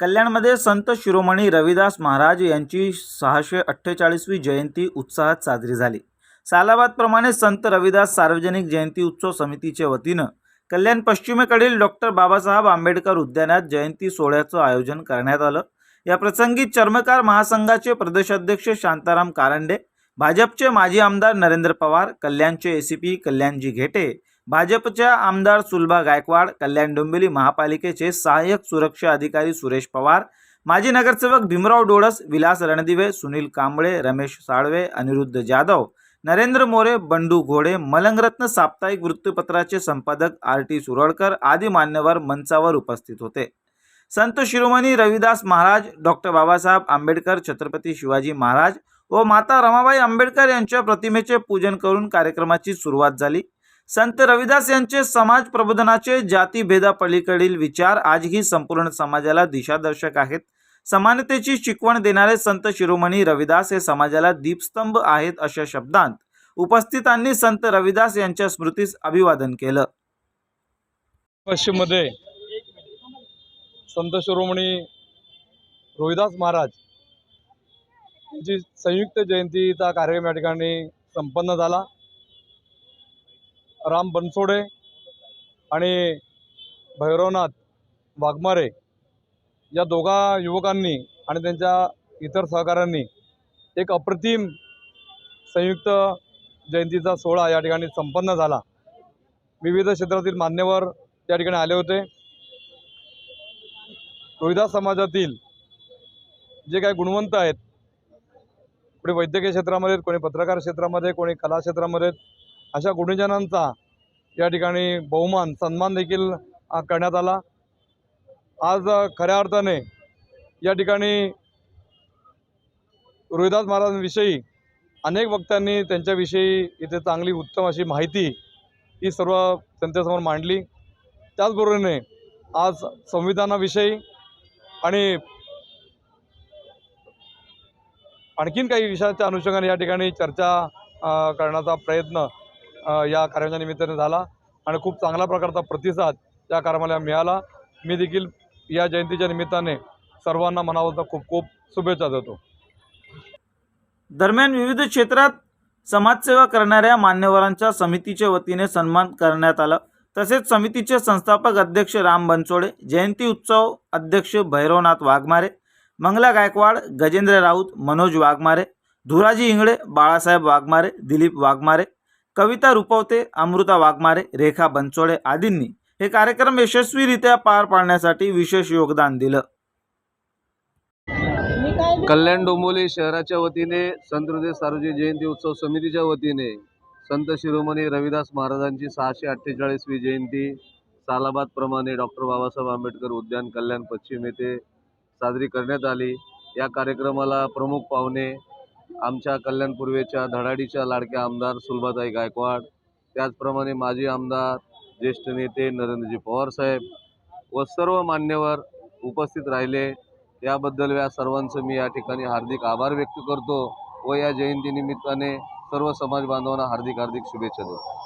कल्याणमध्ये संत शिरोमणी रविदास महाराज यांची सहाशे अठ्ठेचाळीसवी जयंती उत्साहात साजरी झाली. सालाबादप्रमाणे संत रविदास सार्वजनिक जयंती उत्सव समितीच्या वतीनं कल्याण पश्चिमेकडील डॉक्टर बाबासाहेब आंबेडकर उद्यानात जयंती सोहळ्याचं आयोजन करण्यात आलं. या प्रसंगी चर्मकार महासंघाचे प्रदेशाध्यक्ष शांताराम कारंडे भाजपचे माजी आमदार नरेंद्र पवार कल्याणचे एसीपी कल्याणजी घेटे भाजपच्या आमदार सुलभा गायकवाड कल्याण डोंबिवली महापालिकेचे सहाय्यक सुरक्षा अधिकारी सुरेश पवार माजी नगरसेवक भीमराव डोळस विलास रणदिवे सुनील कांबळे रमेश साळवे अनिरुद्ध जाधव नरेंद्र मोरे बंडू घोडे मलंगरत्न साप्ताहिक वृत्तपत्राचे संपादक आर टी सुरळकर आदी मान्यवर मंचावर उपस्थित होते. संत शिरोमणी रविदास महाराज डॉक्टर बाबासाहेब आंबेडकर छत्रपती शिवाजी महाराज व माता रमाबाई आंबेडकर यांच्या प्रतिमेचे पूजन करून कार्यक्रमाची सुरुवात झाली. संत रविदास यांचे समाज प्रबोधनाचे जातीभेदापलीकडील विचार आजही संपूर्ण समाजाला दिशादर्शक आहेत. समानतेची शिकवण देणारे संत शिरोमणी रविदास हे समाजाला दीपस्तंभ आहेत अशा शब्दांत उपस्थितांनी संत रविदास यांच्या स्मृतीस अभिवादन केलं. पश्चिममध्ये संत शिरोमणी रोहिदास महाराज यांची संयुक्त जयंतीचा कार्यक्रम या ठिकाणी संपन्न झाला. राम बनसोडे आणि भैरवनाथ वाघमारे या दोघा युवकांनी आणि त्यांच्या इतर सहकाऱ्यांनी एक अप्रतिम संयुक्त जयंतीचा सोहळा या ठिकाणी संपन्न झाला. विविध क्षेत्रातील मान्यवर त्या ठिकाणी आले होते. रोहिदास समाजातील जे काही गुणवंत आहेत कोणी वैद्यकीय क्षेत्रामध्ये कोणी पत्रकार क्षेत्रामध्ये कोणी कला क्षेत्रामध्ये अशा गुणीजनांचा या ठिकाणी बहुमान सन्मान देखील करण्यात आला. आज खऱ्या अर्थाने या ठिकाणी रोहिदास महाराजांविषयी अनेक वक्त्यांनी त्यांच्याविषयी इथे चांगली उत्तम अशी माहिती ही सर्व त्यांच्यासमोर मांडली. त्याचबरोबरीने आज संविधानाविषयी आणि आणखीन काही विषयाच्या अनुषंगाने या ठिकाणी चर्चा करण्याचा प्रयत्न या कार्याच्या निमित्ताने झाला आणि खूप चांगल्या प्रकारचा प्रतिसाद या कार्यक्रमाला मिळाला. मी देखील या जयंतीच्या निमित्ताने सर्वांना मनापासून खूप खूप शुभेच्छा देतो. दरम्यान विविध क्षेत्रात समाजसेवा करणाऱ्या मान्यवरांच्या समितीच्या वतीने सन्मान करण्यात आला. तसेच समितीचे संस्थापक अध्यक्ष राम बनसोडे जयंती उत्सव अध्यक्ष भैरवनाथ वाघमारे मंगला गायकवाड गजेंद्र राऊत मनोज वाघमारे धुराजी इंगळे बाळासाहेब वाघमारे दिलीप वाघमारे कविता रुपवते अमृता वाघमारे रेखा बनसोडे आदींनी हे कार्यक्रम यशस्वीरित्या पार पाडण्यासाठी विशेष योगदान दिलं. कल्याण डोंबोली शहराच्या वतीने संत हृदय सार्वजनिक जयंती उत्सव समितीच्या वतीने संत शिरोमणी रविदास महाराजांची सहाशे अठ्ठेचाळीसवी जयंती सालाबादप्रमाणे डॉक्टर बाबासाहेब आंबेडकर उद्यान कल्याण पश्चिम येथे साजरी करण्यात आली. या कार्यक्रमाला प्रमुख पाहुणे आमच्या कल्याण पूर्वेच्या धडाडीच्या लाडक्या आमदार सुलभाताई गायकवाड त्याचप्रमाणे माजी आमदार ज्येष्ठ नेते नरेंद्रजी पवारसाहेब व सर्व मान्यवर उपस्थित राहिले. याबद्दल या सर्वांचं मी या ठिकाणी हार्दिक आभार व्यक्त करतो व या जयंतीनिमित्ताने सर्व समाज बांधवांना हार्दिक हार्दिक शुभेच्छा देतो.